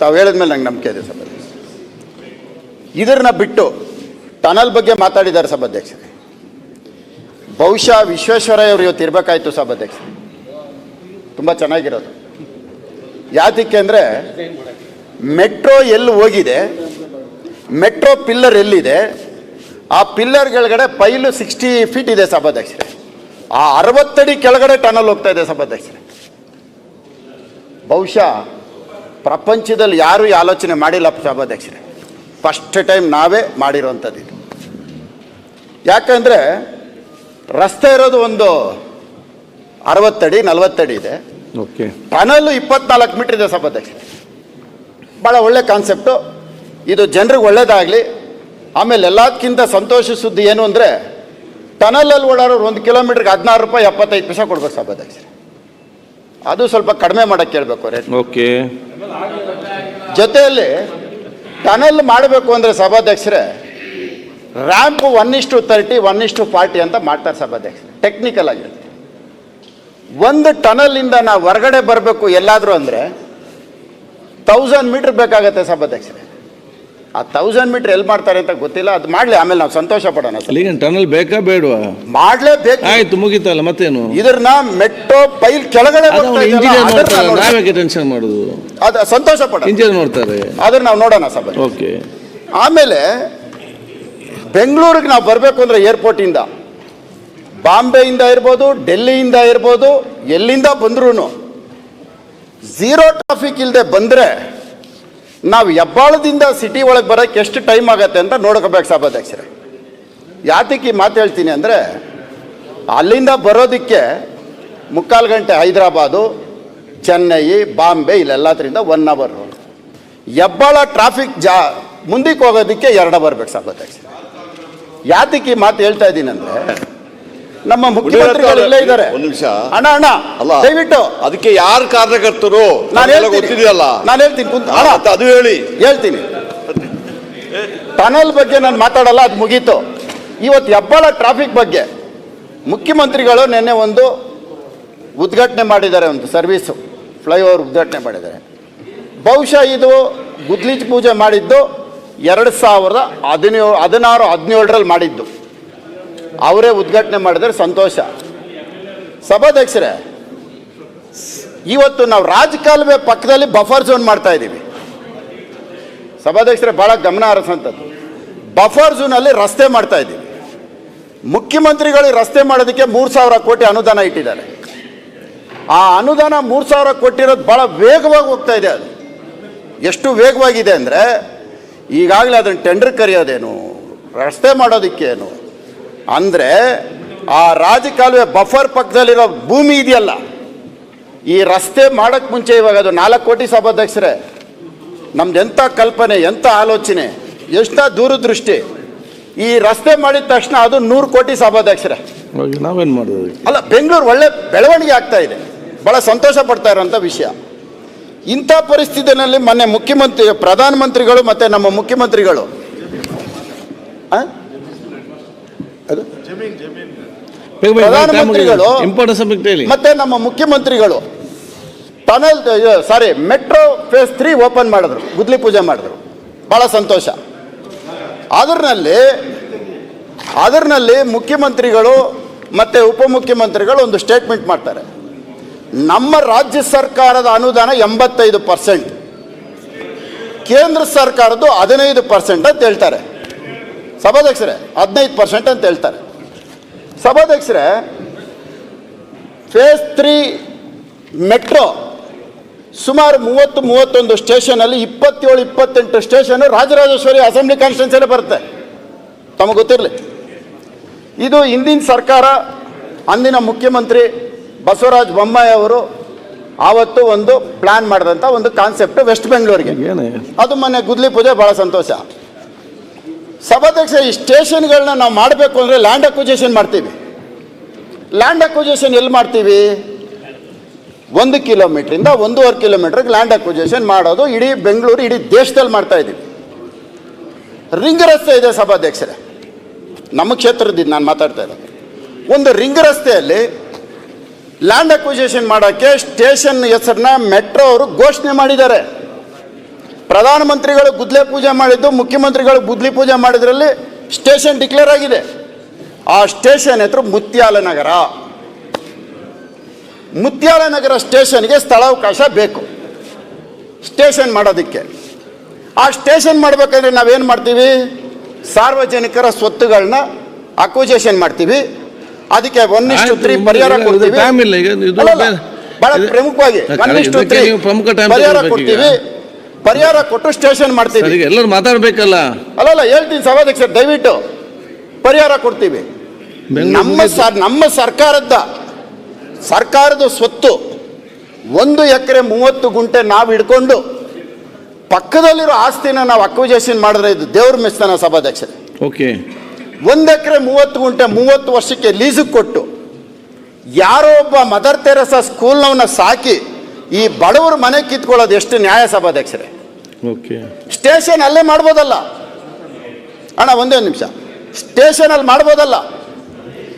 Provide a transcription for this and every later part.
ತಾವು ಹೇಳಿದ್ಮೇಲೆ ನಂಗೆ ನಂಬಿಕೆ ಇದೆ ಸಭಾಧ್ಯಕ್ಷ ಇದನ್ನ ಬಿಟ್ಟು ಟನಲ್ ಬಗ್ಗೆ ಮಾತಾಡಿದ್ದಾರೆ ಸಭಾಧ್ಯಕ್ಷರೇ. ಬಹುಶಃ ವಿಶ್ವೇಶ್ವರಯ್ಯ ಅವರು ಇವತ್ತು ಇರಬೇಕಾಯ್ತು ಸಭಾಧ್ಯಕ್ಷರೇ. ತುಂಬ ಚೆನ್ನಾಗಿರೋದು. ಯಾತಕ್ಕೆ ಅಂದರೆ ಮೆಟ್ರೋ ಎಲ್ಲಿ ಹೋಗಿದೆ, ಮೆಟ್ರೋ ಪಿಲ್ಲರ್ ಎಲ್ಲಿದೆ, ಆ ಪಿಲ್ಲರ್ ಕೆಳಗಡೆ ಪೈಲು ಸಿಕ್ಸ್ಟಿ ಫೀಟ್ ಇದೆ ಸಭಾಧ್ಯಕ್ಷರೇ. ಆ ಅರವತ್ತಡಿ ಕೆಳಗಡೆ ಟನಲ್ ಹೋಗ್ತಾ ಇದೆ ಸಭಾಧ್ಯಕ್ಷರೇ. ಬಹುಶಃ ಪ್ರಪಂಚದಲ್ಲಿ ಯಾರೂ ಈ ಆಲೋಚನೆ ಮಾಡಿಲ್ಲ ಸಭಾಧ್ಯಕ್ಷರೇ ಫಸ್ಟ್ ಟೈಮ್ ನಾವೇ ಮಾಡಿರೋವಂಥದ್ದು ಇದು. ಯಾಕಂದರೆ ರಸ್ತೆ ಇರೋದು ಒಂದು ಅರವತ್ತಡಿ ನಲವತ್ತಡಿ ಇದೆ. ಓಕೆ. ಟನಲ್ಲು ಇಪ್ಪತ್ನಾಲ್ಕು ಮೀಟ್ರ್ ಇದೆ ಸಭಾಧ್ಯಕ್ಷರೇ ಭಾಳ ಒಳ್ಳೆ ಕಾನ್ಸೆಪ್ಟು ಇದು ಜನರಿಗೆ ಒಳ್ಳೇದಾಗಲಿ ಆಮೇಲೆ ಎಲ್ಲದಕ್ಕಿಂತ ಸಂತೋಷ ಸುದ್ದಿ ಏನು ಅಂದರೆ ಟನಲಲ್ಲಿ ಓಡಾಡೋರು ಒಂದು ಕಿಲೋಮೀಟ್ರಿಗೆ ಹದಿನಾರು ರೂಪಾಯಿ ಎಪ್ಪತ್ತೈದು ಪೈಸೆ ಕೊಡ್ಬೇಕು ಸಭಾಧ್ಯಕ್ಷರೇ ಅದು ಸ್ವಲ್ಪ ಕಡಿಮೆ ಮಾಡೋಕ್ಕೆ ಕೇಳಬೇಕು ರೇಟ್ ಓಕೆ. ಜೊತೆಯಲ್ಲಿ ಟನಲ್ ಮಾಡಬೇಕು ಅಂದರೆ ಸಭಾಧ್ಯಕ್ಷರೇ ರ್ಯಾಂಪ್ ಒನ್ ಇಷ್ಟು ತರ್ಟಿ ಒನ್ ಇಷ್ಟು ಫಾರ್ಟಿ ಅಂತ ಮಾಡ್ತಾರೆ ಸಭಾಧ್ಯಕ್ಷರೇ. ಟೆಕ್ನಿಕಲ್ ಆಗಿರುತ್ತೆ. ಒಂದು ಟನಲಿಂದ ನಾವು ಹೊರಗಡೆ ಬರಬೇಕು ಎಲ್ಲಾದರೂ ಅಂದರೆ ತೌಸಂಡ್ ಮೀಟ್ರ್ ಬೇಕಾಗತ್ತೆ ಸಭಾಧ್ಯಕ್ಷರೇ. ಆ ತೌಸಂಡ್ ಮೀಟರ್ ಎಲ್ಲಿ ಮಾಡ್ತಾರೆ ಅಂತ ಗೊತ್ತಿಲ್ಲ. ಅದು ಮಾಡ್ಲಿ ಆಮೇಲೆ ನಾವು ಸಂತೋಷ ಪಡೋಣ ಸರ್. ಈಗ ಟನಲ್ ಬೇಕಾ ಬೇಡವಾ? ಮಾಡಲೇಬೇಕು. ಆಯ್ತು ಮುಗಿತಲ್ಲ ಮತ್ತೇನು? ಇದ್ರನ್ನ ಮೆಟ್ರೋ ಪೈಲ್ ಕೆಳಗಡೆ ಇಂಜಿನಿಯರ್ ನಾವ್ಯಾಕೆ ಟೆನ್ಷನ್ ಮಾಡುದು? ಅದು ಸಂತೋಷ ಪಡ ಇಂಜಿನಿಯರ್ ನೋಡ್ತಾರೆ. ಆದ್ರೆ ನಾವು ನೋಡೋಣ ಸರ್ ಓಕೆ. ಆಮೇಲೆ ಬೆಂಗಳೂರಿಗೆ ನಾವು ಬರಬೇಕು ಅಂದರೆ ಏರ್ಪೋರ್ಟಿಂದ ಬಾಂಬೆಯಿಂದ ಇರ್ಬೋದು ಡೆಲ್ಲಿಯಿಂದ ಇರ್ಬೋದು ಎಲ್ಲಿಂದ ಬಂದ್ರೂ ಝೀರೋ ಟ್ರಾಫಿಕ್ ಇಲ್ಲದೆ ಬಂದರೆ ನಾವು ಹೆಬ್ಬಾಳದಿಂದ ಸಿಟಿ ಒಳಗೆ ಬರೋಕ್ಕೆ ಎಷ್ಟು ಟೈಮ್ ಆಗುತ್ತೆ ಅಂತ ನೋಡ್ಕೋಬೇಕು ಸಭಾಧ್ಯಕ್ಷರೇ. ಯಾತಕ್ಕೆ ಮಾತು ಹೇಳ್ತೀನಿ ಅಂದರೆ, ಅಲ್ಲಿಂದ ಬರೋದಕ್ಕೆ ಮುಕ್ಕಾಲು ಗಂಟೆ ಹೈದರಾಬಾದು, ಚೆನ್ನೈ, ಬಾಂಬೆ ಇಲ್ಲೆಲ್ಲದ್ರಿಂದ ಒನ್ ಅವರು ಹೆಬ್ಬಾಳ ಟ್ರಾಫಿಕ್ ಜಾ, ಮುಂದಕ್ಕೆ ಹೋಗೋದಕ್ಕೆ ಎರಡು ಬರ್ಬೇಕು ಸಭಾಧ್ಯಕ್ಷ ಯಾತಕ್ಕೆ ಮಾತು ಹೇಳ್ತಾ ಇದ್ದೀನಿ ಅಂದ್ರೆ ನಮ್ಮ ಮುಖ್ಯಮಂತ್ರಿಗಳು ಇಲ್ಲೇ ಇದ್ದಾರೆ. ಒಂದು ನಿಮಿಷ. ಅಣ್ಣ ಅಣ್ಣ ಅಲ್ಲ ದಯವಿಟ್ಟು. ಅದಕ್ಕೆ ಯಾರು ಕಾರ್ಯಕರ್ತರು? ನಾನು ಗೊತ್ತಿದೆಯಲ್ಲ. ನಾನು ಹೇಳ್ತೀನಿ. ಕುಂತ ಅಣ್ಣ ಅದು ಹೇಳಿ. ಹೇಳ್ತೀನಿ. ಟನಲ್ ಬಗ್ಗೆ ನಾನು ಮಾತಾಡಲ್ಲ ಅದು ಮುಗೀತು. ಇವತ್ತು ಹೆಬ್ಬಾಳ ಟ್ರಾಫಿಕ್ ಬಗ್ಗೆ ಮುಖ್ಯಮಂತ್ರಿಗಳು ನಿನ್ನೆ ಒಂದು ಉದ್ಘಾಟನೆ ಮಾಡಿದ್ದಾರೆ ಒಂದು ಸರ್ವಿಸು ಫ್ಲೈಓವರ್ ಉದ್ಘಾಟನೆ ಮಾಡಿದ್ದಾರೆ. ಬಹುಶಃ ಇದು ಗುದ್ಲೀಜ್ ಪೂಜೆ ಮಾಡಿದ್ದು ಎರಡು ಸಾವಿರದ ಹದಿನೇಳು ಹದಿನಾರು ಹದಿನೇಳರಲ್ಲಿ ಮಾಡಿದ್ದು. ಅವರೇ ಉದ್ಘಾಟನೆ ಮಾಡಿದರೆ ಸಂತೋಷ. ಸಭಾಧ್ಯಕ್ಷರೇ, ಇವತ್ತು ನಾವು ರಾಜಕಾಲುವೆ ಪಕ್ಕದಲ್ಲಿ ಬಫರ್ ಝೋನ್ ಮಾಡ್ತಾ ಇದ್ದೀವಿ. ಸಭಾಧ್ಯಕ್ಷರೇ ಭಾಳ ಗಮನ ಹರಿಸಂಥದ್ದು. ಬಫರ್ ಝೋನಲ್ಲಿ ರಸ್ತೆ ಮಾಡ್ತಾ ಇದ್ದೀವಿ. ಮುಖ್ಯಮಂತ್ರಿಗಳು ರಸ್ತೆ ಮಾಡೋದಕ್ಕೆ ಮೂರು ಸಾವಿರ ಕೋಟಿ ಅನುದಾನ ಇಟ್ಟಿದ್ದಾರೆ. ಆ ಅನುದಾನ ಮೂರು ಸಾವಿರ ಕೊಟ್ಟಿರೋದು ಭಾಳ ವೇಗವಾಗಿ ಹೋಗ್ತಾ ಇದೆ ಅದು. ಎಷ್ಟು ವೇಗವಾಗಿದೆ ಅಂದರೆ, ಈಗಾಗಲೇ ಅದನ್ನು ಟೆಂಡರ್ ಕರೆಯೋದೇನು, ರಸ್ತೆ ಮಾಡೋದಕ್ಕೇನು ಅಂದರೆ ಆ ರಾಜಕಾಲುವೆ ಬಫರ್ ಪಕ್ಕದಲ್ಲಿರೋ ಭೂಮಿ ಇದೆಯಲ್ಲ ಈ ರಸ್ತೆ ಮಾಡೋಕ್ಕೆ ಮುಂಚೆ ಇವಾಗ ಅದು ನಾಲ್ಕು ಕೋಟಿ ಸಭಾಧ್ಯಕ್ಷರೇ. ನಮ್ದು ಎಂಥ ಕಲ್ಪನೆ ಎಂಥ ಆಲೋಚನೆ ಎಷ್ಟ ದೂರದೃಷ್ಟಿ. ಈ ರಸ್ತೆ ಮಾಡಿದ ತಕ್ಷಣ ಅದು ನೂರು ಕೋಟಿ ಸಭಾಧ್ಯಕ್ಷರೇ. ನಾವೇನು ಮಾಡೋದು ಅಲ್ಲ ಬೆಂಗಳೂರು ಒಳ್ಳೆ ಬೆಳವಣಿಗೆ ಆಗ್ತಾ ಇದೆ. ಭಾಳ ಸಂತೋಷ ಪಡ್ತಾ ಇರೋಂಥ ವಿಷಯ. ಇಂಥ ಪರಿಸ್ಥಿತಿಯಲ್ಲಿ ಮೊನ್ನೆ ಮುಖ್ಯಮಂತ್ರಿ ಪ್ರಧಾನಮಂತ್ರಿಗಳು ಮತ್ತು ನಮ್ಮ ಮುಖ್ಯಮಂತ್ರಿಗಳು ಆ? ಅದು? ಪ್ರಧಾನಮಂತ್ರಿಗಳು ಮತ್ತೆ ನಮ್ಮ ಮುಖ್ಯಮಂತ್ರಿಗಳು tunnel sorry metro phase three open ಮಾಡಿದ್ರು ಗುದ್ಲಿ ಪೂಜೆ ಮಾಡಿದ್ರು. ಭಾಳ ಸಂತೋಷ. ಅದರಲ್ಲಿ ಅದರಲ್ಲಿ ಮುಖ್ಯಮಂತ್ರಿಗಳು ಮತ್ತು ಉಪಮುಖ್ಯಮಂತ್ರಿಗಳು ಒಂದು ಸ್ಟೇಟ್ಮೆಂಟ್ ಮಾಡ್ತಾರೆ. ನಮ್ಮ ರಾಜ್ಯ ಸರ್ಕಾರದ ಅನುದಾನ ಎಂಬತ್ತೈದು ಪರ್ಸೆಂಟ್ ಕೇಂದ್ರ ಸರ್ಕಾರದ್ದು ಹದಿನೈದು ಪರ್ಸೆಂಟ್ ಅಂತ ಹೇಳ್ತಾರೆ. ಸಭಾಧ್ಯಕ್ಷರೇ ಹದಿನೈದು ಪರ್ಸೆಂಟ್ ಅಂತ ಹೇಳ್ತಾರೆ. ಸಭಾಧ್ಯಕ್ಷರೇ ಫೇಸ್ ತ್ರೀ ಮೆಟ್ರೋ ಸುಮಾರು ಮೂವತ್ತು ಮೂವತ್ತೊಂದು ಸ್ಟೇಷನಲ್ಲಿ ಇಪ್ಪತ್ತೇಳು ಇಪ್ಪತ್ತೆಂಟು ಸ್ಟೇಷನ್ ರಾಜರಾಜೇಶ್ವರಿ ಅಸೆಂಬ್ಲಿ ಕಾನ್ಸ್ಟಿಟ್ಯೂನ್ಸಿಯಲ್ಲಿ ಬರುತ್ತೆ. ತಮಗೆ ಗೊತ್ತಿರಲಿ. ಇದು ಹಿಂದಿನ ಸರ್ಕಾರ ಅಂದಿನ ಮುಖ್ಯಮಂತ್ರಿ ಬಸವರಾಜ ಬೊಮ್ಮಾಯಿ ಅವರು ಆವತ್ತು ಒಂದು ಪ್ಲ್ಯಾನ್ ಮಾಡಿದಂಥ ಒಂದು ಕಾನ್ಸೆಪ್ಟ್ ವೆಸ್ಟ್ ಬೆಂಗಳೂರಿಗೆ ಏನೇ. ಅದು ಮೊನ್ನೆ ಗುದ್ಲಿ ಪೂಜೆ ಭಾಳ ಸಂತೋಷ. ಸಭಾಧ್ಯಕ್ಷ, ಈ ಸ್ಟೇಷನ್ಗಳನ್ನ ನಾವು ಮಾಡಬೇಕು ಅಂದರೆ ಲ್ಯಾಂಡ್ ಅಕ್ವಿಜೇಷನ್ ಮಾಡ್ತೀವಿ. ಲ್ಯಾಂಡ್ ಅಕ್ವಿಜೇಷನ್ ಎಲ್ಲಿ ಮಾಡ್ತೀವಿ? ಒಂದು ಕಿಲೋಮೀಟ್ರಿಂದ ಒಂದೂವರೆ ಕಿಲೋಮೀಟ್ರಿಗೆ ಲ್ಯಾಂಡ್ ಅಕ್ವಿಜೇಷನ್ ಮಾಡೋದು ಇಡೀ ಬೆಂಗಳೂರು, ಇಡೀ ದೇಶದಲ್ಲಿ ಮಾಡ್ತಾ ಇದ್ದೀವಿ ರಿಂಗ್ ರಸ್ತೆ ಇದೆ ಸಭಾಧ್ಯಕ್ಷರೇ. ನಮ್ಮ ಕ್ಷೇತ್ರದಿಂದ ನಾನು ಮಾತಾಡ್ತಾ ಇದ್ದೆ ಒಂದು ರಿಂಗ್ ರಸ್ತೆಯಲ್ಲಿ ಲ್ಯಾಂಡ್ ಅಕ್ವಿಜೇಷನ್ ಮಾಡೋಕ್ಕೆ ಸ್ಟೇಷನ್ ಹೆಸರನ್ನ ಮೆಟ್ರೋ ಅವರು ಘೋಷಣೆ ಮಾಡಿದ್ದಾರೆ. ಪ್ರಧಾನಮಂತ್ರಿಗಳು ಗುದ್ಲೆ ಪೂಜೆ ಮಾಡಿದ್ದು ಮುಖ್ಯಮಂತ್ರಿಗಳು ಗುದ್ಲಿ ಪೂಜೆ ಮಾಡಿದ್ರಲ್ಲಿ ಸ್ಟೇಷನ್ ಡಿಕ್ಲೇರ್ ಆಗಿದೆ. ಆ ಸ್ಟೇಷನ್ ಹೆಸರು ಮುತ್ಯಾಲ ನಗರ. ಮುತ್ಯಾಲ ನಗರ ಸ್ಟೇಷನ್ಗೆ ಸ್ಥಳಾವಕಾಶ ಬೇಕು. ಸ್ಟೇಷನ್ ಮಾಡೋದಕ್ಕೆ. ಆ ಸ್ಟೇಷನ್ ಮಾಡಬೇಕಂದ್ರೆ ನಾವೇನು ಮಾಡ್ತೀವಿ? ಸಾರ್ವಜನಿಕರ ಸ್ವತ್ತುಗಳನ್ನ ಅಕ್ವಿಜೇಷನ್ ಮಾಡ್ತೀವಿ. ಅದಕ್ಕೆ ಒನ್ ಇಷ್ಟು ತ್ರೀ ಪರಿಹಾರ ಕೊಡ್ತೀವಿ. ಬಹಳ ಪ್ರಮುಖವಾಗಿ ಒನ್ ಇಷ್ಟು ತ್ರೀ ಪರಿಹಾರ ಕೊಡ್ತೀವಿ. ಪರಿಹಾರ ಕೊಟ್ಟು ಸ್ಟೇಷನ್ ಮಾಡ್ತೀವಿ. ಎಲ್ಲರೂ ಮಾತಾಡ್ಬೇಕಲ್ಲ? ಅಲ್ಲಲ್ಲ ಹೇಳ್ತೀನಿ ಸಭಾಧ್ಯಕ್ಷ ದಯವಿಟ್ಟು ಪರಿಹಾರ ಕೊಡ್ತೀವಿ. ನಮ್ಮ. ಸರ್ ನಮ್ಮ ಸರ್ಕಾರದ ಸರ್ಕಾರದ ಸ್ವತ್ತು ಒಂದು ಎಕರೆ ಮೂವತ್ತು ಗುಂಟೆ ನಾವು ಹಿಡ್ಕೊಂಡು ಪಕ್ಕದಲ್ಲಿರೋ ಆಸ್ತಿನ ನಾವು ಅಕ್ವಿಜೇಷನ್ ಮಾಡಿದ್ರೆ ಇದು ದೇವ್ರ ಮೆಸ್ತಾನ ಸಭಾಧ್ಯಕ್ಷರೇ ಓಕೆ. ಒಂದು ಎಕರೆ ಮೂವತ್ತು ಗುಂಟೆ ಮೂವತ್ತು ವರ್ಷಕ್ಕೆ ಲೀಸಿಗೆ ಕೊಟ್ಟು ಯಾರೋ ಒಬ್ಬ ಮದರ್ ತೆರಸ ಸ್ಕೂಲ್ನವನ್ನ ಸಾಕಿ ಈ ಬಡವರ ಮನೆ ಕಿತ್ಕೊಳ್ಳೋದು ಎಷ್ಟು ನ್ಯಾಯ ಸಭಾಧ್ಯಕ್ಷರೇ? ಓಕೆ ಸ್ಟೇಷನ್ ಅಲ್ಲೇ ಮಾಡ್ಬೋದಲ್ಲ? ಅಣ್ಣ ಒಂದೇ ನಿಮಿಷ. ಸ್ಟೇಷನಲ್ಲಿ ಮಾಡ್ಬೋದಲ್ಲ?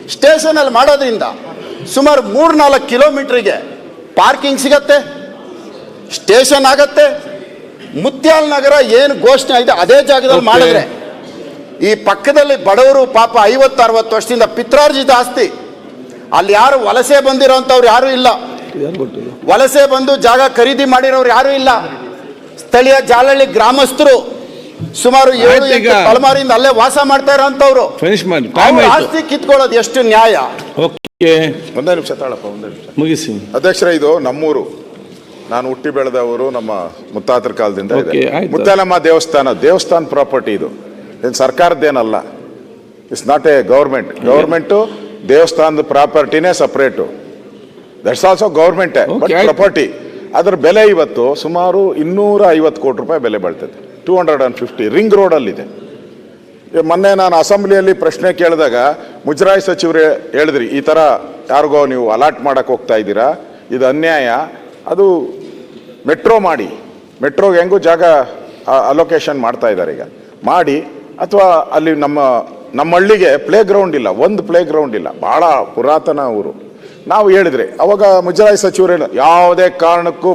ಸ್ಟೇಷನಲ್ಲಿ ಮಾಡೋದ್ರಿಂದ ಸುಮಾರು ಮೂರು ನಾಲ್ಕು ಕಿಲೋಮೀಟ್ರಿಗೆ ಪಾರ್ಕಿಂಗ್ ಸಿಗತ್ತೆ ಸ್ಟೇಷನ್ ಆಗತ್ತೆ ಮುತ್ಯಾಲ್ ನಗರ ಏನು ಘೋಷಣೆ ಆಗಿದೆ ಅದೇ ಜಾಗದಲ್ಲಿ. ಮಾಡಿದ್ರೆ ಈ ಪಕ್ಕದಲ್ಲಿ ಬಡವರು ಪಾಪ ಐವತ್ತು ಅರವತ್ತು ವರ್ಷದಿಂದ ಪಿತ್ರಾರ್ಜಿತ ಆಸ್ತಿ. ಅಲ್ಲಿ ಯಾರು ವಲಸೆ ಬಂದಿರೋಂಥವ್ರು ಯಾರೂ ಇಲ್ಲ. ವಲಸೆ ಬಂದು ಜಾಗ ಖರೀದಿ ಮಾಡಿರೋರು ಯಾರು ಇಲ್ಲ. ಸ್ಥಳೀಯ ಜಾಲಹಳ್ಳಿ ಗ್ರಾಮಸ್ಥರು ಸುಮಾರು ಏಳು. ಎಂಟು ತಲೆಮಾರಿಯಿಂದ ಅಲ್ಲೇ ವಾಸ ಮಾಡ್ತಾ ಇರೋಂಥವ್ರು. ಫಿನಿಶ್ ಮಾಡಿ ಅವ್ರ ಆಸ್ತಿ ಕಿತ್ಕೊಳ್ಳೋದು ಎಷ್ಟು ನ್ಯಾಯ? ಓಕೆ. ಒಂದೇ ನಿಮಿಷ ತಾಳಪ್ಪ ಒಂದೇ ನಿಮಿಷ. ಮುಗಿಸಿ. ಅಧ್ಯಕ್ಷರ ಇದು ನಮ್ಮೂರು. ನಾನು ಹುಟ್ಟಿ ಬೆಳೆದವರು ನಮ್ಮ ಮುತ್ತಾತರ ಕಾಲದಿಂದ ಇದೆ. ಮುತ್ತಾಲಮ್ಮ ದೇವಸ್ಥಾನ ದೇವಸ್ಥಾನ ಪ್ರಾಪರ್ಟಿ ಇದು. ಏನು ಸರ್ಕಾರದ್ದೇನಲ್ಲ it's not a government government ದೇವಸ್ಥಾನದ ಪ್ರಾಪರ್ಟಿನೇ separate that's also government but property ಅದರ ಬೆಲೆ ಇವತ್ತು ಸುಮಾರು ಇನ್ನೂರ ಐವತ್ತು ಕೋಟಿ ರೂಪಾಯಿ ಬೆಲೆ ಬಾಳ್ತದೆ. Two hundred and fifty ring ರೋಡಲ್ಲಿದೆ. ಮೊನ್ನೆ ನಾನು ಅಸೆಂಬ್ಲಿಯಲ್ಲಿ ಪ್ರಶ್ನೆ ಕೇಳಿದಾಗ ಮುಜರಾಯಿ ಸಚಿವರು ಹೇಳಿದ್ರಿ ಈ ಥರ ಯಾರಿಗೋ ನೀವು ಅಲಾಟ್ ಮಾಡೋಕ್ಕೆ ಹೋಗ್ತಾ ಇದ್ದೀರಾ? ಇದು ಅನ್ಯಾಯ. ಅದು ಮೆಟ್ರೋ ಮಾಡಿ. ಮೆಟ್ರೋಗೆ ಹೆಂಗೂ ಜಾಗ ಅಲೋಕೇಶನ್ ಮಾಡ್ತಾ ಇದ್ದಾರೆ ಈಗ. ಮಾಡಿ ಅಥವಾ ಅಲ್ಲಿ ನಮ್ಮ ನಮ್ಮ ಹಳ್ಳಿಗೆ ಪ್ಲೇ ಗ್ರೌಂಡ್ ಇಲ್ಲ ಒಂದು ಪ್ಲೇ ಗ್ರೌಂಡ್ ಇಲ್ಲ. ಭಾಳ ಪುರಾತನ ಊರು. ನಾವು ಹೇಳಿದ್ರಿ, ಅವಾಗ ಮುಜರಾಯಿ ಸಚಿವರು ಯಾವುದೇ ಕಾರಣಕ್ಕೂ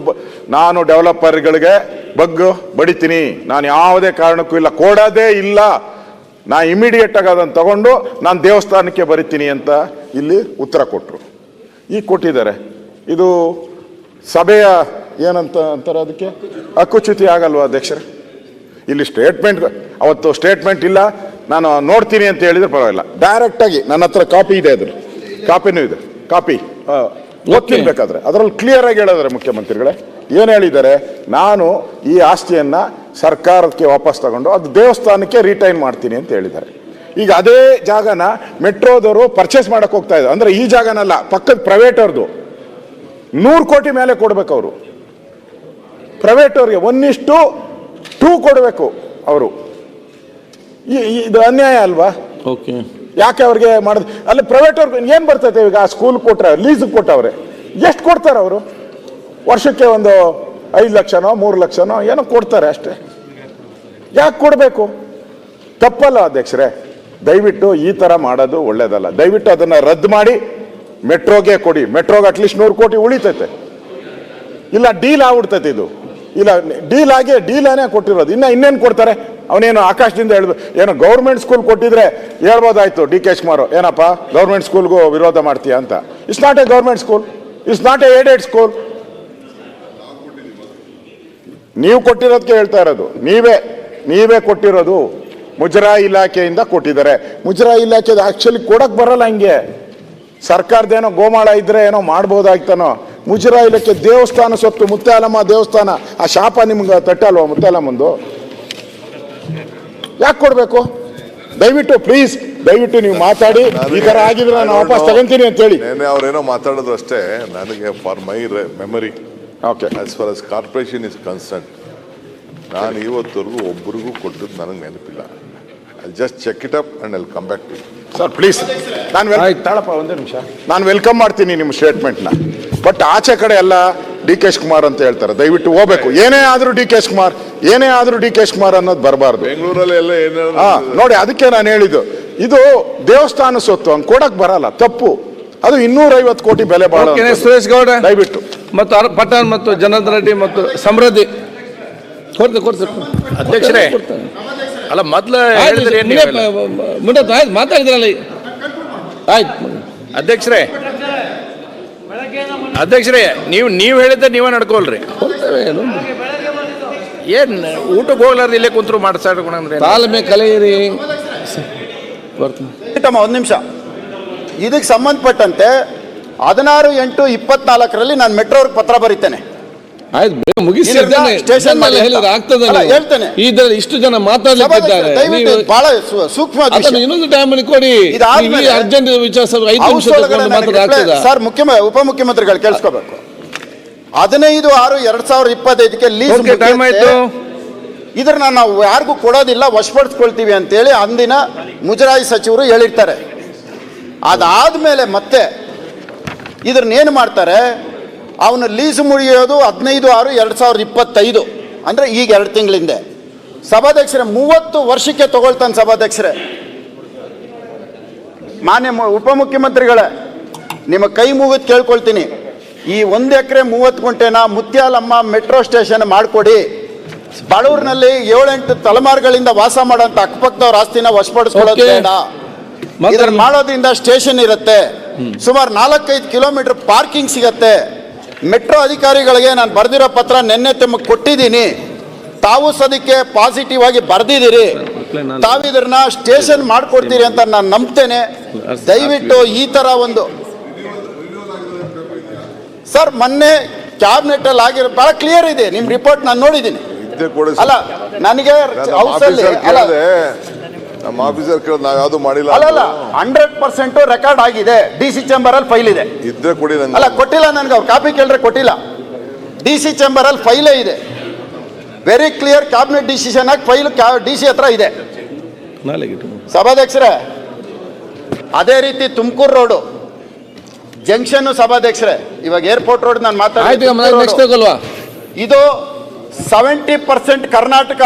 ನಾನು ಡೆವಲಪರ್ಗಳಿಗೆ ಬಗ್ಗು ಬಡಿತೀನಿ. ನಾನು ಯಾವುದೇ ಕಾರಣಕ್ಕೂ ಇಲ್ಲ, ಕೊಡೋದೇ ಇಲ್ಲ. ನಾ ಇಮಿಡಿಯೇಟ್ ಆಗಿ ಅದನ್ನು ತಗೊಂಡು ನಾನು ದೇವಸ್ಥಾನಕ್ಕೆ ಬರಿತೀನಿ ಅಂತ ಇಲ್ಲಿ ಉತ್ತರ ಕೊಟ್ಟರು ಈಗ ಕೊಟ್ಟಿದ್ದಾರೆ. ಇದು ಸಭೆಯ ಏನಂತ ಅಂತಾರೆ ಅದಕ್ಕೆ? ಅಕ್ಕುಚ್ಯುತಿ ಆಗಲ್ವಾ ಅಧ್ಯಕ್ಷರೇ? ಇಲ್ಲಿ ಸ್ಟೇಟ್ಮೆಂಟ್ ಅವತ್ತು ಸ್ಟೇಟ್ಮೆಂಟ್ ಇಲ್ಲ. ನಾನು ನೋಡ್ತೀನಿ ಅಂತ ಹೇಳಿದ್ರೆ ಪರವಾಗಿಲ್ಲ. ಡೈರೆಕ್ಟಾಗಿ ನನ್ನ ಹತ್ರ ಕಾಪಿ ಇದೆ ಅದು ಕಾಪಿನೂ ಇದೆ. ಕಾಪಿ. ಓದ್ತೀನಿ. ಬೇಕಾದ್ರೆ ಅದರಲ್ಲಿ ಕ್ಲಿಯರ್ ಆಗಿ ಹೇಳಿದ್ರೆ ಮುಖ್ಯಮಂತ್ರಿಗಳೇ ಏನು ಹೇಳಿದ್ದಾರೆ? ನಾನು ಈ ಆಸ್ತಿಯನ್ನು ಸರ್ಕಾರಕ್ಕೆ ವಾಪಸ್ ತಗೊಂಡು ಅದು ದೇವಸ್ಥಾನಕ್ಕೆ ರಿಟೈನ್ ಮಾಡ್ತೀನಿ ಅಂತ ಹೇಳಿದ್ದಾರೆ. ಈಗ ಅದೇ ಜಾಗನ ಮೆಟ್ರೋದವರು ಪರ್ಚೇಸ್ ಮಾಡೋಕ್ಕೆ ಹೋಗ್ತಾ ಇದ್ದಾರೆ. ಅಂದರೆ ಈ ಜಾಗನಲ್ಲ ಪಕ್ಕದ ಪ್ರೈವೇಟ್ ಅವ್ರದ್ದು ನೂರು ಕೋಟಿ ಮೇಲೆ ಕೊಡಬೇಕು ಅವರು. ಪ್ರೈವೇಟ್ ಅವ್ರಿಗೆ ಒನ್ನಿಷ್ಟು ಟೂ ಕೊಡಬೇಕು ಅವರು. ಇದು ಅನ್ಯಾಯ ಅಲ್ವಾ? ಓಕೆ. ಯಾಕೆ ಅವ್ರಿಗೆ ಮಾಡೋದು? ಅಲ್ಲಿ ಪ್ರೈವೇಟ್ ಅವ್ರಿಗೆ ಏನು ಬರ್ತೈತೆ ಈಗ ಸ್ಕೂಲ್ ಕೊಟ್ಟರೆ ಲೀಸ್ ಕೊಟ್ಟವ್ರೆ ಎಷ್ಟು ಕೊಡ್ತಾರೆ ಅವರು? ವರ್ಷಕ್ಕೆ ಒಂದು ಐದು ಲಕ್ಷನೋ, ಮೂರು ಲಕ್ಷನೋ, ಏನೋ ಕೊಡ್ತಾರೆ ಅಷ್ಟೇ. ಯಾಕೆ ಕೊಡಬೇಕು? ತಪ್ಪಲ್ಲ ಅಧ್ಯಕ್ಷರೇ. ದಯವಿಟ್ಟು ಈ ಥರ ಮಾಡೋದು ಒಳ್ಳೇದಲ್ಲ. ದಯವಿಟ್ಟು ಅದನ್ನು ರದ್ದು ಮಾಡಿ, ಮೆಟ್ರೋಗೆ ಕೊಡಿ. ಮೆಟ್ರೋಗೆ ಅಟ್ಲೀಸ್ಟ್ ನೂರು ಕೋಟಿ ಉಳಿತೈತೆ. ಇಲ್ಲ, ಡೀಲ್ ಆಗ್ಬಿಡ್ತೈತೆ ಇದು. ಇಲ್ಲ, ಡೀಲ್ ಆಗಿ ಡೀಲನೇ ಕೊಟ್ಟಿರೋದು. ಇನ್ನೂ ಇನ್ನೇನು ಕೊಡ್ತಾರೆ? ಅವನೇನು ಆಕಾಶದಿಂದ ಹೇಳಿದ್ರು ಏನೋ ಗೌರ್ಮೆಂಟ್ ಸ್ಕೂಲ್ ಕೊಟ್ಟಿದ್ರೆ ಹೇಳ್ಬೋದಾಯ್ತು ಡಿ ಕೆ ಕುಮಾರ್ ಏನಪ್ಪ ಗೌರ್ಮೆಂಟ್ ಸ್ಕೂಲ್ಗೂ ವಿರೋಧ ಮಾಡ್ತೀಯ ಅಂತ. It's not a government school it's not a aided school ನೀವು ಕೊಟ್ಟಿರೋದಕ್ಕೆ ಹೇಳ್ತಾ ಇರೋದು. ನೀವೇ ನೀವೇ ಕೊಟ್ಟಿರೋದು ಮುಜರಾಯಿ ಇಲಾಖೆಯಿಂದ ಕೊಟ್ಟಿದ್ದಾರೆ. ಮುಜರಾಯಿ ಇಲಾಖೆ ಆಕ್ಚುಲಿ ಕೊಡಕ್ಕೆ ಬರಲ್ಲ ಸರ್ಕಾರದ ಸರ್ಕಾರದೇನೋ ಗೋಮಾಳ ಇದ್ರೆ ಏನೋ ಮಾಡ್ಬೋದಾಗ್ತಾನೋ ಮುಜರಾಯಿ ಇಲಾಖೆ ದೇವಸ್ಥಾನ ಸೊತ್ತು ಮುತ್ತಾಲಮ್ಮ ದೇವಸ್ಥಾನ. ಆ ಶಾಪ ನಿಮ್ಗೆ ತಟ್ಟಲ್ವ ಮುತ್ತಾಲಮ್ಮಂದು ಯಾಕೆ ಕೊಡಬೇಕು? ದಯವಿಟ್ಟು ಪ್ಲೀಸ್ ದಯವಿಟ್ಟು ನೀವು ಮಾತಾಡಿ. ಈ ತರ ಆಗಿದ್ರೆ ನಾನು ವಾಪಸ್ ತಗೊಂತೀನಿ ಅಂತ ಹೇಳಿ. ನೆನ್ನೆ ಅವ್ರೇನೋ ಮಾತಾಡೋದು ಅಷ್ಟೇ. ನನಗೆ for my memory okay as far as corporation is concern ನಾನು ಇವತ್ತರೆಗೂ ಒಬ್ಬರಿಗೂ ಕೊಟ್ಟದ್ದು ನನಗೆ ನೆನಪಿಲ್ಲ. I just check it up and I'll come back to sir please ನಾನು ಆಯ್ತು. ತಾಳಪ್ಪ ಒಂದೇ ನಿಮಿಷ. ನಾನು ವೆಲ್ಕಮ್ ಮಾಡ್ತೀನಿ ನಿಮ್ಮ ಸ್ಟೇಟ್ಮೆಂಟ್ನ ಬಟ್ ಆಚೆ ಕಡೆ ಎಲ್ಲ ಡಿ ಕೆ ಕುಮಾರ್ ಅಂತ ಹೇಳ್ತಾರೆ. ದಯವಿಟ್ಟು ಹೋಗ್ಬೇಕು. ಏನೇ ಆದರೂ ಡಿ ಕೆ ಕುಮಾರ್ ಏನೇ ಆದರೂ ಡಿ ಕೆ ಕುಮಾರ್ ಅನ್ನೋದು ಬರಬಾರ್ದು. ಬೆಂಗಳೂರಲ್ಲಿ ಎಲ್ಲ ಏನೇನೋ ಹಾ ನೋಡಿ ಅದಕ್ಕೆ ನಾನು ಹೇಳಿದ್ದು. ಇದು ದೇವಸ್ಥಾನ ಸೊತ್ತು ಹಂಗೆ ಕೊಡಕ್ ಬರಲ್ಲ ತಪ್ಪು. ಅದು ಇನ್ನೂರೈವತ್ತು ಕೋಟಿ ಬೆಲೆ ಬಾಳ ಓಕೆ ಸುರೇಶ್ ಗೌಡ. ದಯವಿಟ್ಟು. ಮತ್ತು ಪಠಾಣ್ ಮತ್ತು ಜನಾರ್ದನ್ ರೆಡ್ಡಿ ಮತ್ತು ಸಮೃದ್ಧಿ. ಕೊಡ್ತೆ ಕೊಡ್ತೀನಿ ಅಧ್ಯಕ್ಷರೇ ಅಲ್ಲ ಮೊದ್ಲು ಆಯ್ತು ಮಾತಾಡಿದ್ರಲ್ಲ. ಆಯ್ತು. ಅಧ್ಯಕ್ಷರೇ ಅಧ್ಯಕ್ಷರೇ ನೀವು ನೀವು ಹೇಳಿದ್ದೆ ನೀವೇ ನಡ್ಕೊಳ್ರಿ. ಏನು ಏನು ಏನ್ ಊಟಕ್ಕೆ ಹೋಗ್ಲಾರ್ದು ಇಲ್ಲೇ ಕುಂತ್ರು ಮಾಡ್ಸಾಡ್ಕೊಂಡ್ರೆ ತಾಳ್ಮೆ ಕಲೆಯಿರಿ. ಟಮ್ಮ ಒಂದು ನಿಮಿಷ. ಇದಕ್ಕೆ ಸಂಬಂಧಪಟ್ಟಂತೆ ಹದಿನಾರು ಎಂಟು ಇಪ್ಪತ್ನಾಲ್ಕರಲ್ಲಿ ನಾನು ಮೆಟ್ರೋವ್ರಿಗೆ ಪತ್ರ ಬರೀತೇನೆ. ಆಯ್ತು ಬೇಗ ಮುಗಿಸಿ ಸ್ಟೇಷನ್ ಮೇಲೆ ಹೇಳಿದ್ರೆ. ಆಗ್ತದೆ ಹೇಳ್ತೇನೆ. ಇದ್ರಲ್ಲಿ ಇಷ್ಟು ಜನ ಮಾತಾಡ್ಲಿಕ್ಕಿದ್ದಾರೆ ಬಹಳ ಸೂಕ್ಷ್ಮ ವಿಷಯ. ಇನ್ನೊಂದು ಟೈಮ್ ಕೊಡಿ. ಇದಾದ್ಮೇಲೆ ಅರ್ಜೆಂಟ್ ವಿಚಾರ ಐದು ನಿಮಿಷ ಸರ್ ಮುಖ್ಯಮಂತ್ರಿ ಉಪಮುಖ್ಯಮಂತ್ರಿಗಳು ಕೇಳಿಸ್ಕೋಬೇಕು. ಹದಿನೈದು ಆರು ಎರಡ್ ಸಾವಿರದ ಇಪ್ಪತ್ತೈದಕ್ಕೆ ಲೀಸ್ ಟೈಮ್ ಆಯ್ತು. ಇದ್ರನ್ನ ನಾವು ಯಾರಿಗೂ ಕೊಡೋದಿಲ್ಲ ವಶಪಡಿಸ್ಕೊಳ್ತೀವಿ ಅಂತೇಳಿ ಅಂದಿನ ಮುಜರಾಯಿ ಸಚಿವರು ಹೇಳಿರ್ತಾರೆ. ಅದಾದ್ಮೇಲೆ ಮತ್ತೆ ಇದ್ರನ್ನೇನು ಮಾಡ್ತಾರೆ? ಅವನು ಲೀಸ್ ಮುಗಿಯೋದು ಹದಿನೈದು ಆರು ಎರಡು ಸಾವಿರದ ಇಪ್ಪತ್ತೈದು. ಅಂದರೆ ಈಗ ಎರಡು ತಿಂಗಳಿಂದೆ. ಸಭಾಧ್ಯಕ್ಷರೇ ಮೂವತ್ತು ವರ್ಷಕ್ಕೆ ತಗೊಳ್ತಾನೆ ಸಭಾಧ್ಯಕ್ಷರೇ. ಮಾನ್ಯ ಉಪಮುಖ್ಯಮಂತ್ರಿಗಳೇ ನಿಮ್ಮ ಕೈ ಮುಗಿದು ಕೇಳ್ಕೊಳ್ತೀನಿ. ಈ ಒಂದು ಎಕರೆ ಮೂವತ್ತು ಗುಂಟೆನ ಮುತ್ಯಾಲಮ್ಮ ಮೆಟ್ರೋ ಸ್ಟೇಷನ್ ಮಾಡಿಕೊಡಿ. ಬಾಳೂರಿನಲ್ಲಿ ಏಳೆಂಟು ತಲೆಮಾರುಗಳಿಂದ ವಾಸ ಮಾಡೋಂಥ ಅಕ್ಕಪಕ್ಕದವ್ರ ಆಸ್ತಿನ ವಶಪಡಿಸ್ಕೊಳ್ಳೋದು. ಬೇಡ. ಇದನ್ನ ಮಾಡೋದ್ರಿಂದ ಸ್ಟೇಷನ್ ಇರುತ್ತೆ. ಸುಮಾರು ನಾಲ್ಕೈದು ಕಿಲೋಮೀಟರ್ ಪಾರ್ಕಿಂಗ್ ಸಿಗತ್ತೆ. ಮೆಟ್ರೋ ಅಧಿಕಾರಿಗಳಿಗೆ ನಾನು ಬರೆದಿರೋ ಪತ್ರ ನಿನ್ನೆ ತಮಗೆ ಕೊಟ್ಟಿದ್ದೀನಿ. ತಾವು ಸದಕ್ಕೆ ಪಾಸಿಟಿವ್ ಆಗಿ ಬರೆದಿದ್ದೀರಿ. ತಾವು ಇದನ್ನ ಸ್ಟೇಷನ್ ಮಾಡಿಕೊಡ್ತೀರಿ ಅಂತ ನಾನು ನಂಬ್ತೇನೆ. ದಯವಿಟ್ಟು ಈ ಥರ ಒಂದು ಸರ್ ಮೊನ್ನೆ ಕ್ಯಾಬಿನೆಟಲ್ಲಿ ಆಗಿರೋ ಭಾಳ ಕ್ಲಿಯರ್ ಇದೆ. ನಿಮ್ಮ ರಿಪೋರ್ಟ್ ನಾನು ನೋಡಿದ್ದೀನಿ. ಅಲ್ಲ ನನಗೆ ನಮ್ಮ ಹೌಸ್ ಅಲ್ಲಿ ನಮ್ಮ ಆಫೀಸರ್ ಕೇಳೋದು ನಾವು ಯಾವ್ದು ಮಾಡಿಲ್ಲ ಅಲ್ಲ. ಹಂಡ್ರೆಡ್ ಪರ್ಸೆಂಟ್ ರೆಕಾರ್ಡ್ ಆಗಿದೆ. ಡಿ ಸಿ ಚೇಂಬರ್ ಅಲ್ಲಿ ಫೈಲ್ ಇದೆ. ಇದ್ರೆ ಕೊಡಿ ಅಲ್ಲ ಕೊಟ್ಟಿಲ್ಲ ನನ್ಗೆ ಅವ್ರು ಕಾಪಿ ಕೇಳಿದ್ರೆ ಕೊಟ್ಟಿಲ್ಲ. ಡಿ ಸಿ ಚೇಂಬರ್ ಅಲ್ಲಿ ಫೈಲೇ ಇದೆ. ವೆರಿ ಕ್ಲಿಯರ್ ಕ್ಯಾಬಿನೆಟ್ ಡಿಸಿಷನ್ ಆಗಿ ಫೈಲ್ ಡಿ ಸಿ ಹತ್ರ ಇದೆ. ಸಭಾಧ್ಯಕ್ಷರೇ ಅದೇ ರೀತಿ ತುಮಕೂರು ರೋಡು ಜಂಕ್ಷನ್ ಸಭಾಧ್ಯಕ್ಷರೇ ಇವಾಗ ಏರ್ಪೋರ್ಟ್ ರೋಡ್ ನಾನು ಆಯ್ತು ಈಗ ನೆಕ್ಸ್ಟ್ ಮಾತಾಡ್ತೀನಿ ಇದು ಸೆವೆಂಟಿ ಪರ್ಸೆಂಟ್ ಕರ್ನಾಟಕ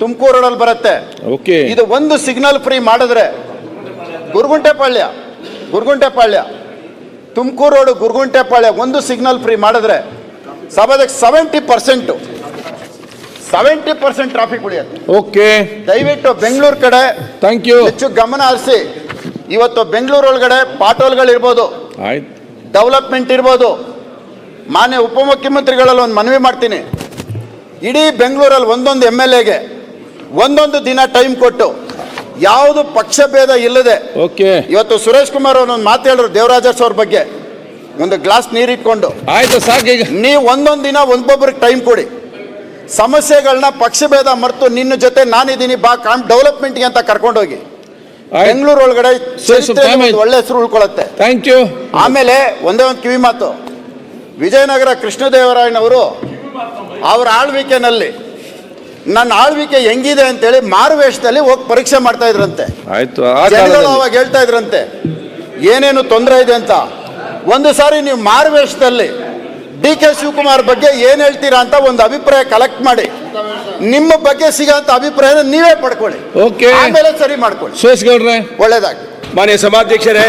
ತುಮಕೂರು ರೋಡಲ್ಲಿ ಬರುತ್ತೆ. ಓಕೆ. ಇದು ಒಂದು ಸಿಗ್ನಲ್ ಫ್ರೀ ಮಾಡಿದ್ರೆ ಗುರುಗುಂಟೆಪಾಳ್ಯ ಗುರುಗುಂಟೆಪಾಳ್ಯ ತುಮಕೂರು ರೋಡು ಗುರುಗುಂಟೆಪಾಳ್ಯ ಒಂದು ಸಿಗ್ನಲ್ ಫ್ರೀ ಮಾಡಿದ್ರೆ ಸಭಾದಾಗ seventy percent seventy percent traffic ಉಳಿಯುತ್ತೆ. ಓಕೆ. ದಯವಿಟ್ಟು ಬೆಂಗಳೂರು ಕಡೆ ಥ್ಯಾಂಕ್ ಯು ಹೆಚ್ಚು ಗಮನ ಹರಿಸಿ. ಇವತ್ತು ಬೆಂಗಳೂರು ಒಳಗಡೆ ಪಾಟೋಲ್ಗಳಿರ್ಬೋದು ಆಯ್ತು. ಡೆವಲಪ್ಮೆಂಟ್ ಇರ್ಬೋದು. ಮಾನ್ಯ ಉಪಮುಖ್ಯಮಂತ್ರಿಗಳಲ್ಲಿ ಒಂದು ಮನವಿ ಮಾಡ್ತೀನಿ. ಇಡೀ ಬೆಂಗಳೂರಲ್ಲಿ ಒಂದೊಂದು ಎಂ ಎಲ್ ಎಗೆ ಒಂದೊಂದು ದಿನ ಟೈಮ್ ಕೊಟ್ಟು ಯಾವುದು ಪಕ್ಷಭೇದ ಇಲ್ಲದೆ ಓಕೆ ಇವತ್ತು ಸುರೇಶ್ ಕುಮಾರ್ ಅವ್ರೊಂದು ಮಾತು ಹೇಳಿದ್ರು ದೇವರಾಜರ್ಸ್ ಅವ್ರ ಬಗ್ಗೆ. ಒಂದು ಗ್ಲಾಸ್ ನೀರಿಟ್ಕೊಂಡು ಆಯ್ತು ಸಾಕು ಈಗ. ನೀವು ಒಂದೊಂದು ದಿನ ಒಬ್ಬೊಬ್ರಿಗೆ ಟೈಮ್ ಕೊಡಿ. ಸಮಸ್ಯೆಗಳನ್ನ ಪಕ್ಷಭೇದ ಮರೆತು ನಿನ್ನ ಜೊತೆ ನಾನಿದ್ದೀನಿ ಬಾ ಕಾಮ್ ಡೆವಲಪ್ಮೆಂಟ್ಗೆ ಅಂತ ಕರ್ಕೊಂಡೋಗಿ. ಹೋಗಿ ಬೆಂಗಳೂರು ಒಳಗಡೆ ಒಳ್ಳೆ ಹೆಸರು ಉಳ್ಕೊಳ್ಳುತ್ತೆ ಥ್ಯಾಂಕ್ ಯು ಆಮೇಲೆ ಒಂದೇ ಒಂದು ಕಿವಿ ಮಾತು. ವಿಜಯನಗರ ಕೃಷ್ಣದೇವರಾಯನವರು ಅವರ ಆಳ್ವಿಕೆನಲ್ಲಿ ನನ್ನ ಆಳ್ವಿಕೆ ಹೆಂಗಿದೆ ಅಂತೇಳಿ ಮಾರುವೇಷದಲ್ಲಿ ಹೋಗಿ ಪರೀಕ್ಷೆ ಮಾಡ್ತಾ ಇದ್ರಂತೆ. ಆಯ್ತು ಆ ಜನಗಳು ಕಾಲದಲ್ಲಿ ಅವಾಗ ಹೇಳ್ತಾ ಇದ್ರಂತೆ ಏನೇನು ತೊಂದರೆ ಇದೆ ಅಂತ. ಒಂದು ಸಾರಿ ನೀವು ಮಾರುವೇಷದಲ್ಲಿ ಡಿ ಕೆ ಶಿವಕುಮಾರ್ ಬಗ್ಗೆ ಏನ್ ಹೇಳ್ತೀರಾ ಅಂತ ಒಂದು ಅಭಿಪ್ರಾಯ ಕಲೆಕ್ಟ್ ಮಾಡಿ. ನಿಮ್ಮ ಬಗ್ಗೆ ಸಿಗಂತ ಅಭಿಪ್ರಾಯನ ನೀವೇ ಪಡ್ಕೊಳ್ಳಿ. ಓಕೆ ಆಮೇಲೆ ಸರಿ ಮಾಡ್ಕೊಳ್ಳಿ. ಸುರೇಶ್ ಗೌಡ್ರೆ ಒಳ್ಳೇದಾಗಿ ಮಾನ್ಯ ಸಭಾಧ್ಯಕ್ಷರೇ.